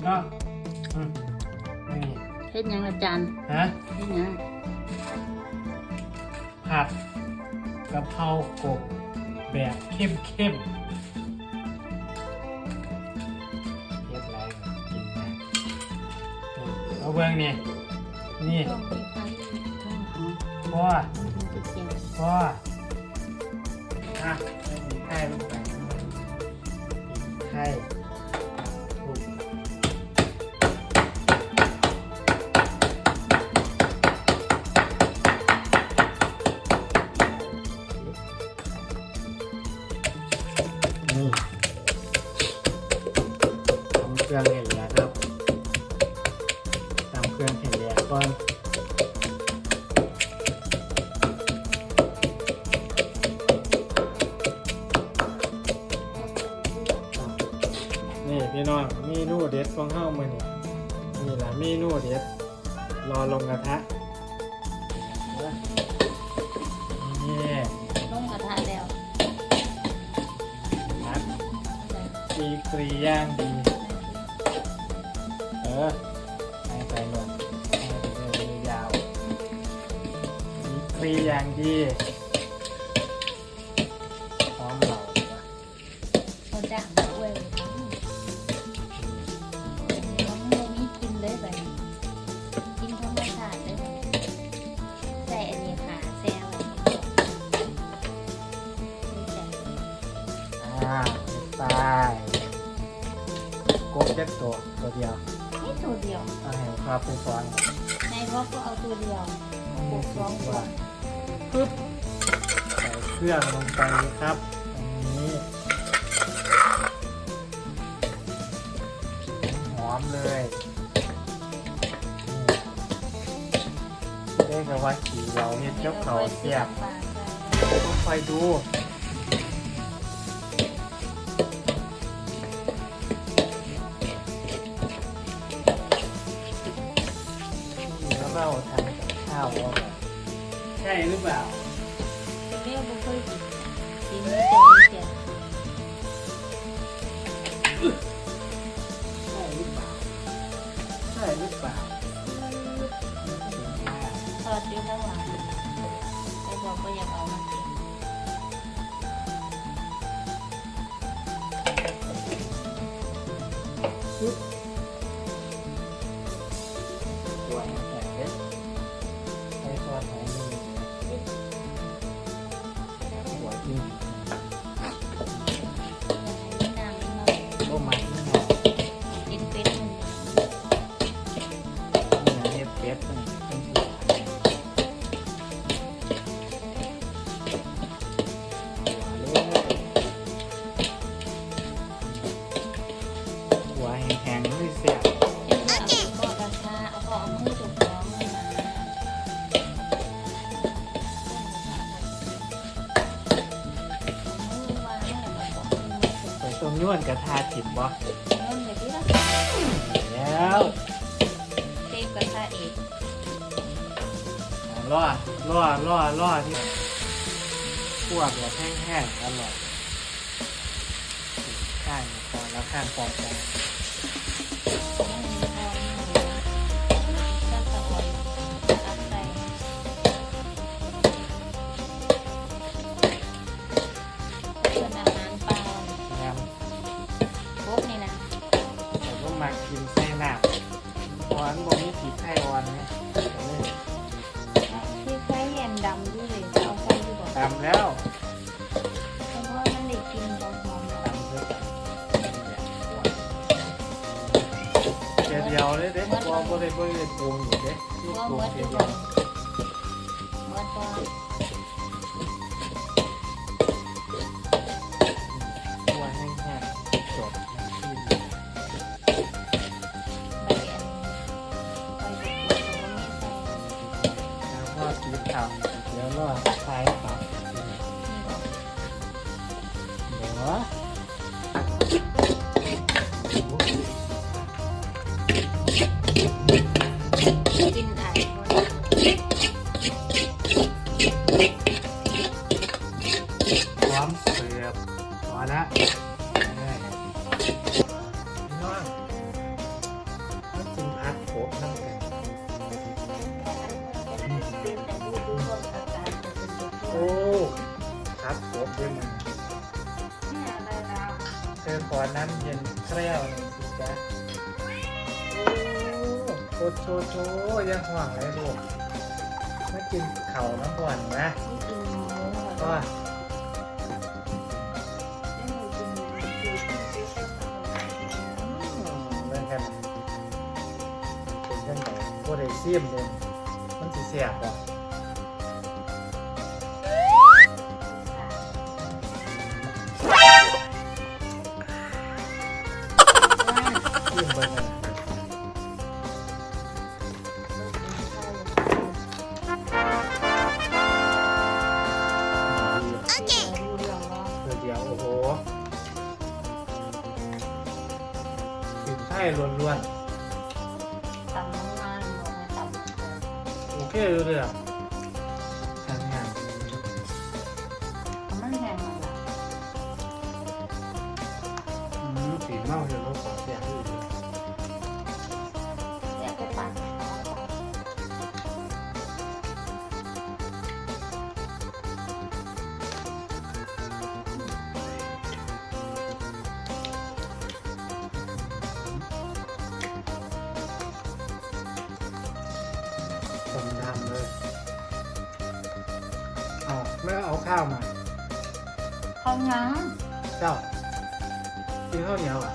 พี่น้องอืมนี่เฮ็ดหยังอาจารย์ฮะเฮ็ดหยังผัดกะเพรากบแบบเข้มเข้มๆเรียบร้อยกินนะนี่เอาเบิ้งนี่นี่ต้องมีไฟต้องอ๋อพ่อมันจะเกี่ยวพ่ออะใส่ไข่ลงไปไข่ รื่องเห็นแล้วครับทำเครื่องเห็นแล้วก่อนนี่พี่น้องเมนูเด็ดของเฮ้ามือนี่นี่แหละเมนูเด็ดรอลงกระทะนี่ลงกระทะแล้วนัดตีกรีย่างดีเออให้ไปหมดให้ไปเลยยาวตีกรีย่างดีพร้อมเหล่าเขาจ้างมาอวยเลยทั้งน้องโมมีกินเลยแบบนี้กินธรรมชาติเลยแบบใส่อันนี้ค่ะแซวไม่ใส่อ่าตายกบเจ็ดตัวตัวเดียวนี่ ตัวเดียวเอาให้ครับเป็นซ้อนในรถก็เอาตัวเดียวกบสองตัวปึ๊บใส่เครื่องลงไปครับอันนี้หอมเลยนี่เรียกว่าขี่เราเห็ดเจ้าเขาเสียบต้องคอยดู ใช่หรือเปล่าเรียกบุคคลกินกินไม่เจอไม่เจอใช่หรือเปล่าใช่หรือเปล่าทอดอยู่ข้างหลังแต่บอกว่าอยากเอามากิน ถูกไปต้วนกระทาถิ่มบ่เงินไปที่ละแล้วเต็มกระทะเอกล่อล่อล่อล่อที่พวกแบบแห้งๆอร่อยข้างก่อนแล้วข้างปอกไป นบอกนี่ผีไส้อ่อนนะที่ใช้แยนดำด้วยเลยเอาใส่ดูบอกตำแล้วเพราะว่ามันได้กินหอมๆตำเพื่อกันเดียวเลยเด็กพอบ่ได้บ่ได้ปรุงอยู่เด็กลูกว่าปรุงเมื่อเดีทุยกววันเมื่อตัวตั วกินไข่พร้มเสิร์ฟมาแล้วน้องต้องกินผักโขกนั่งกันโอ้ครับโขกด้วยมัน อขอน้ำเย็นแคล้วหน่อยสิจ๊ะโอ้โชโชยังห่วงเลยลูกมากินเข่าวน้ำก่อนนะไม่กินหมูเหรก็อไม่หมูกินหมูคือที่ซื้อไปฝากเรื่องกันเป็นจังไงโคได้เสียมเลยมันสิเสียบบ่เสียมเบิ่งกันดีโอเครู้เรื่องแล้วเดี๋ยวเดียวโอ้โหถึงไทยล้วนตำน้ำงานบอกให้ตำๆโอเครู้เรื่อง เอาไม่เอาข้าวมาข้าวยังเจ้ากินข้าวเหนียวอะ